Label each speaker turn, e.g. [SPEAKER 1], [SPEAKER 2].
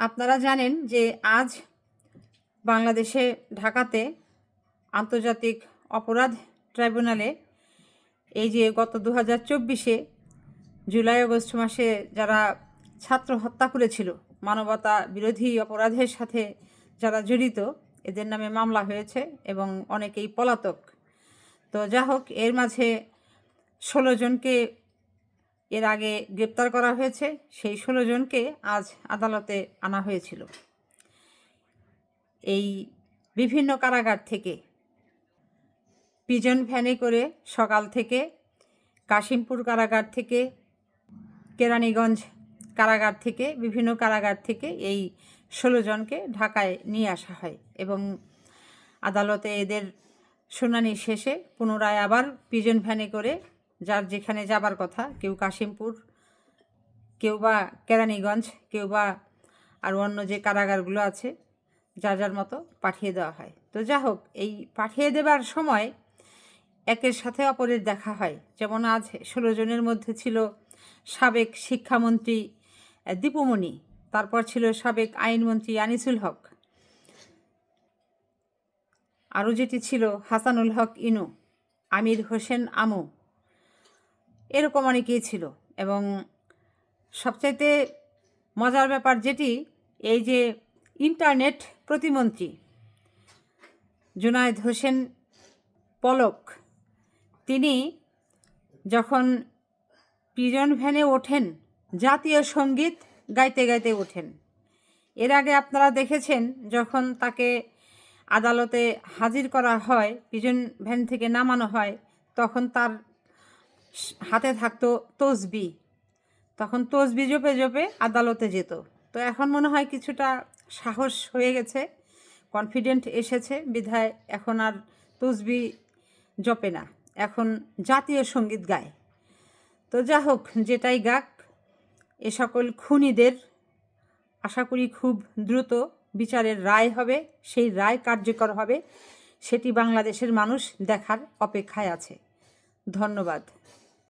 [SPEAKER 1] আপনারা জানেন যে আজ বাংলাদেশে ঢাকাতে আন্তর্জাতিক অপরাধ ট্রাইব্যুনালে এই যে গত দু হাজার চব্বিশে জুলাই, আগস্ট মাসে যারা ছাত্র হত্যা করেছিল, মানবতা বিরোধী অপরাধের সাথে যারা জড়িত, এদের নামে মামলা হয়েছে এবং অনেকেই পলাতক। তো যা হোক এর মাঝে ষোলো জনকে এর আগে গ্রেপ্তার করা হয়েছে সেই ষোলো জনকে আজ আদালতে আনা হয়েছিল। এই বিভিন্ন কারাগার থেকে, পিজন ভ্যানে করে সকাল থেকে, কাশিমপুর কারাগার থেকে, কেরানীগঞ্জ কারাগার থেকে, বিভিন্ন কারাগার থেকে এই ষোলো জনকে ঢাকায় নিয়ে আসা হয় এবং আদালতে এদের শুনানি শেষে পুনরায় আবার পিজন ভ্যানে করে যার যেখানে যাবার কথা, কেউ কাশিমপুর, কেউ বা কেরানীগঞ্জ, কেউ বা আর অন্য যে কারাগারগুলো আছে, যার যার মতো পাঠিয়ে দেওয়া হয়। তো যা হোক, এই পাঠিয়ে দেবার সময় একের সাথে অপরের দেখা হয়। যেমন আজ ষোলো জনের মধ্যে ছিল সাবেক শিক্ষামন্ত্রী দীপুমণি তারপর ছিল সাবেক আইনমন্ত্রী আনিসুল হক। আরও যেটি ছিল হাসানুল হক ইনু, আমির হোসেন আমু এরকম অনেকেই ছিল। এবং সবচাইতে মজার ব্যাপার যেটি, এই যে ইন্টারনেট প্রতিমন্ত্রী জুনায়েদ হোসেন পলক, তিনি যখন পিজন ভ্যানে ওঠেন, জাতীয় সংগীত গাইতে গাইতে ওঠেন। এর আগে আপনারা দেখেছেন যখন তাকে আদালতে হাজির করা হয়, পিজন ভ্যান থেকে নামানো হয়, তখন তার হাতে থাকতো তসবি। তখন তসবি জপে জপে আদালতে যেত। তো এখন মনে হয় কিছুটা সাহস হয়ে গেছে কনফিডেন্ট এসেছে, বিধায় এখন আর তসবি জপে না। এখন জাতীয় সংগীত গায়। তো যা হোক, যেটাই গাক, এ সকল খুনিদের আশা করি খুব দ্রুত বিচারের রায় হবে, সেই রায় কার্যকর হবে, সেটি বাংলাদেশের মানুষ দেখার অপেক্ষায় আছে। ধন্যবাদ।